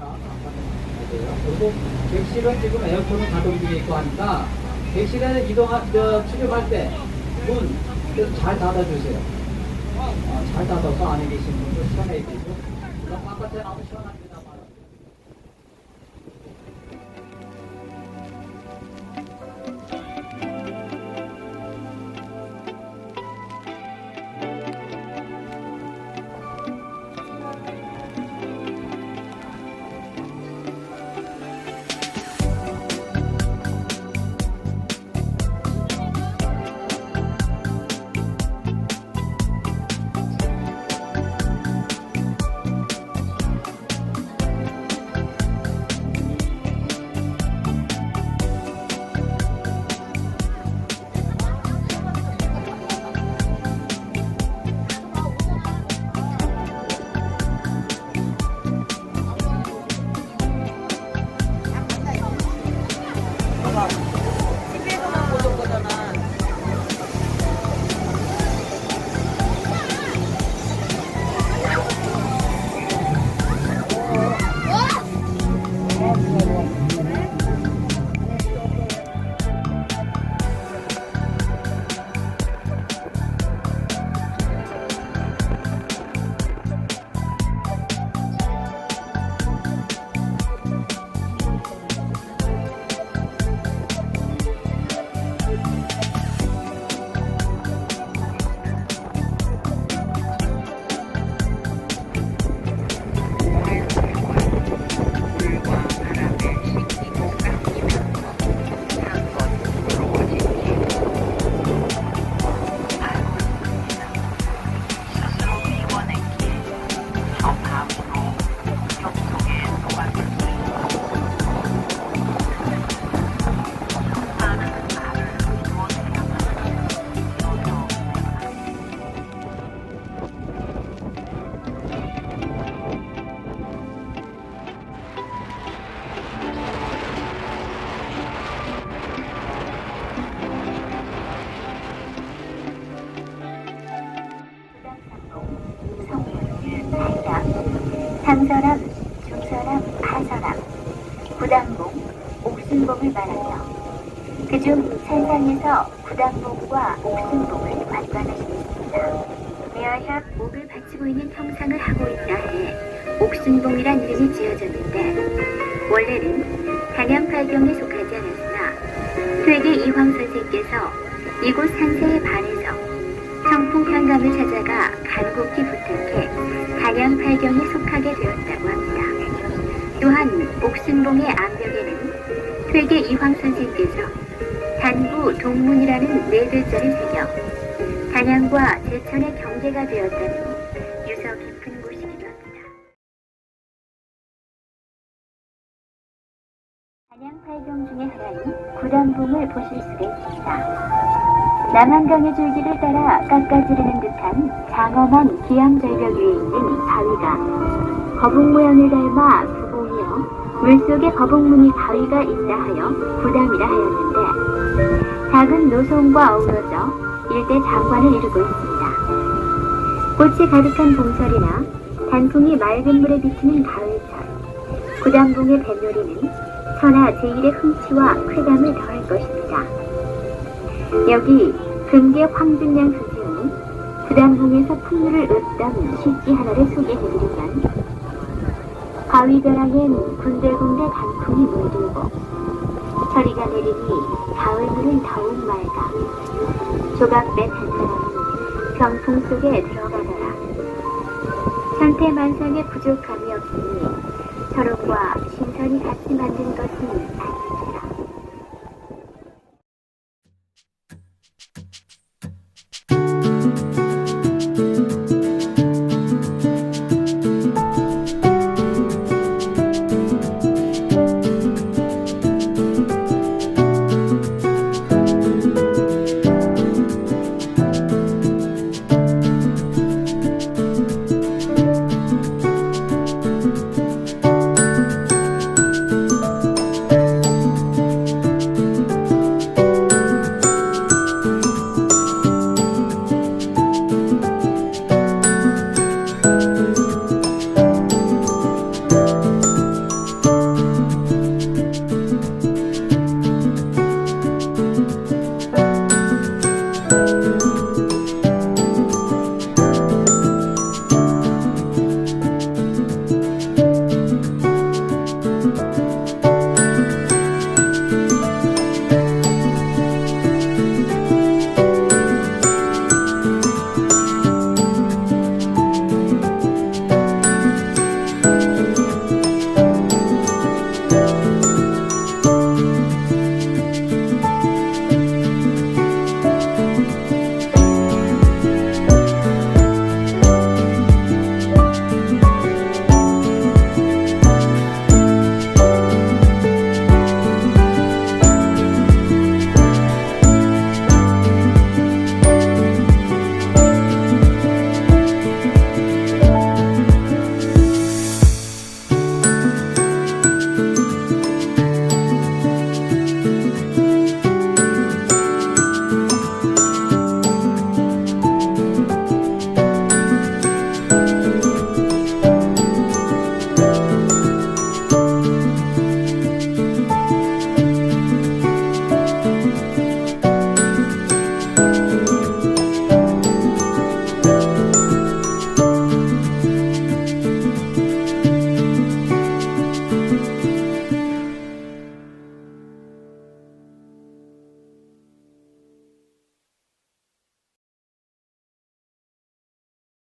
바깥에 돼요. 그리고 객실은 지금 에어컨은 가동 중에 있고 하니까 객실에 이동할 저 출입할 때문잘 닫아주세요. 어, 잘 닫아서 안에 계신 분들 시원하게 되고 그럼 바깥에 나오면 시원합니다. 옥순봉을 말하며 그중 옥순봉을 관광할 수 있습니다. 묘약 옥을 바치고 있는 형상을 하고 있다 해 옥순봉이란 이름이 지어졌는데 원래는 단양팔경에 속하지 않았으나 퇴계 이황 선생께서 이곳 산세에 반해서 청풍 현감을 찾아가 간곡히 부탁해 단양팔경에 속하게 되었다고 합니다. 또한 옥순봉의 암벽에는 퇴계 이황 선생께서 단구 동문이라는 네 글자를 새겨 단양과 제천의 경계가 되었다는 유서 깊은 곳이기도 합니다. 단양 팔경 중의 하나인 구단봉을 보실 수가 있습니다. 남한강의 줄기를 따라 깎아지르는 듯한 장엄한 기암절벽 위에 있는 바위가 거북 모양을 닮아 물속에 거북무늬 바위가 있다 하여 부담이라 하였는데 작은 노송과 어우러져 일대 장관을 이루고 있습니다. 꽃이 가득한 봄철이나 단풍이 맑은 물에 비치는 가을철 구담봉의 뱃놀이는 천하 제1의 흥취와 쾌감을 더할 것입니다. 여기 금계 황준량 스승이 부담봉에서 풍류를 얻던 시지 하나를 소개해드리면 바위벼락엔 군데군데 단풍이 물들고 서리가 내리니 가을물은 더욱 맑아 조각된 한 사람은 병풍 속에 들어가더라. 천태만상에 부족함이 없으니 서로과 신선이 같이 만든 것은 아니니라